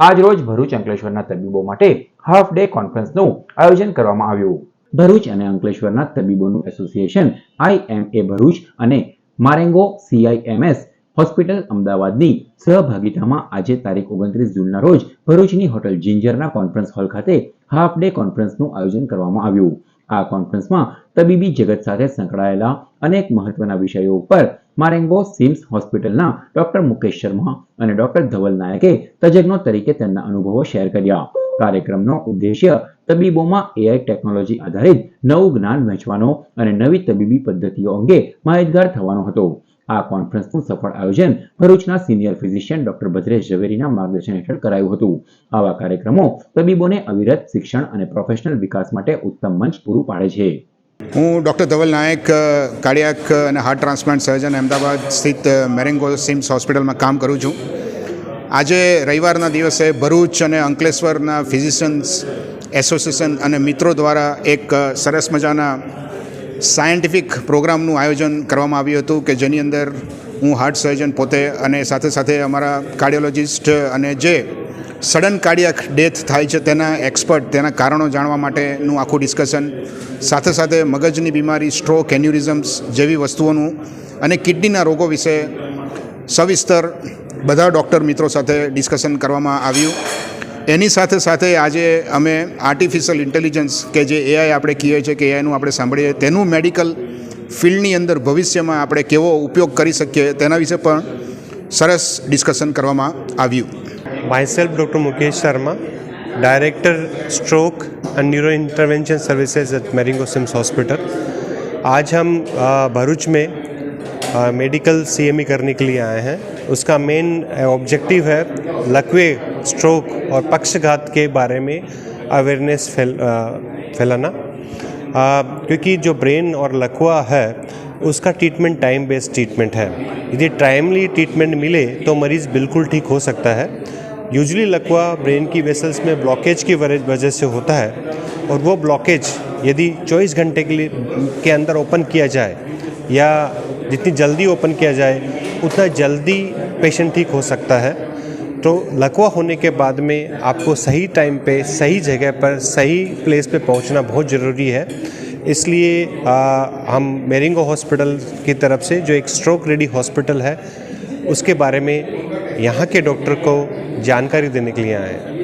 આજરોજ ભરૂચ અંકલેશ્વરના તબીબો માટે હાફ ડે કોન્ફરન્સનું આયોજન કરવામાં આવ્યું. ભરૂચ અને અંકલેશ્વરના તબીબોનું એસોસિએશન આઈએમએ ભરૂચ અને મારેંગો સીઆઈએમએસ હોસ્પિટલ અમદાવાદની સહભાગિતામાં આજે તારીખ ઓગણત્રીસ જૂનના રોજ ભરૂચની હોટલ જિંજરના કોન્ફરન્સ હોલ ખાતે હાફ ડે કોન્ફરન્સનું આયોજન કરવામાં આવ્યું. આ કોન્ફરન્સમાં તબીબી જગત સાથે સંકળાયેલા અનેક મહત્વના વિષયો ઉપર મારેંગો સિમ્સ હોસ્પિટલના ડોક્ટર મુકેશ શર્મા અને ડોક્ટર ધવલ નાયકે તજજ્ઞો તરીકે તેમના અનુભવો શેર કર્યા. કાર્યક્રમનો ઉદ્દેશ્ય તબીબોમાં એઆઈ ટેકનોલોજી આધારિત નવું જ્ઞાન વહેંચવાનો અને નવી તબીબી પદ્ધતિઓ અંગે માહિતગાર થવાનો હતો. આ કોન્ફરન્સનું સફળ આયોજન ભરૂચના સિનિયર ફિઝિશિયન ડોક્ટર ભદ્રેશ ઝવેરીના માર્ગદર્શન હેઠળ કરાયું હતું. આવા કાર્યક્રમો તબીબોને અવિરત શિક્ષણ અને પ્રોફેશનલ વિકાસ માટે ઉત્તમ મંચ પૂરું પાડે છે. હું ડૉક્ટર ધવલ નાયક કાર્ડિયાક અને હાર્ટ ટ્રાન્સપ્લાન્ટ સર્જન અમદાવાદ સ્થિત મેરેંગો સિમ્સ હોસ્પિટલમાં કામ કરું છું. આજે રવિવારના દિવસે ભરૂચ અને અંકલેશ્વરના ફિઝિશિયન્સ એસોસિએશન અને મિત્રો દ્વારા એક સરસ મજાના સાયન્ટિફિક પ્રોગ્રામનું આયોજન કરવામાં આવ્યું હતું કે જેની અંદર હું હાર્ટ સર્જન પોતે અને સાથે સાથે અમારા કાર્ડિયોલોજિસ્ટ અને જે સડન કાર્ડિયાક ડેથ થાય છે તેના એક્સપર્ટ, તેના કારણો જાણવા માટેનું આખું ડિસ્કશન, સાથે સાથે મગજની બીમારી, સ્ટ્રોક, એન્યુરિઝમ્સ જેવી વસ્તુઓનું અને કિડનીના રોગો વિશે સવિસ્તર બધા ડૉક્ટર મિત્રો સાથે ડિસ્કશન કરવામાં આવ્યું. એની સાથે સાથે આજે અમે આર્ટિફિશિયલ ઇન્ટેલિજન્સ કે જે એઆઈ આપણે કહીએ છીએ કે એઆઈનું આપણે સાંભળીએ તેનું મેડિકલ ફિલ્ડની અંદર ભવિષ્યમાં આપણે કેવો ઉપયોગ કરી શકીએ તેના વિશે પણ સરસ ડિસ્કશન કરવામાં આવ્યું myself dr mukesh sharma director stroke and neuro intervention services at Marengo CIMS hospital आज हम अ, भरूच में मेडिकल सीएमई करने के लिए आए हैं उसका मेन ऑब्जेक्टिव है लकवे स्ट्रोक और पक्षघात के बारे में अवेयरनेस फैल फैलाना। क्योंकि जो ब्रेन और लकवा है, उसका ट्रीटमेंट टाइम बेस्ड ट्रीटमेंट है। यदि टाइमली ट्रीटमेंट मिले तो मरीज़ बिल्कुल ठीक हो सकता है। यूजली लकवा ब्रेन की वेसल्स में ब्लॉकेज की वजह से होता है। और वो ब्लॉकेज यदि 24 घंटे के लिए, के अंदर ओपन किया जाए, या जितनी जल्दी ओपन किया जाए, उतना जल्दी पेशेंट ठीक हो सकता है। तो लकवा होने के बाद में आपको सही टाइम पे सही जगह पर सही प्लेस पे पहुँचना बहुत ज़रूरी है। इसलिए आ, हम मेरिंगो हॉस्पिटल की तरफ़ से जो एक स्ट्रोक रेडी हॉस्पिटल है उसके बारे में यहाँ के डॉक्टर को जानकारी देने के लिए आए हैं।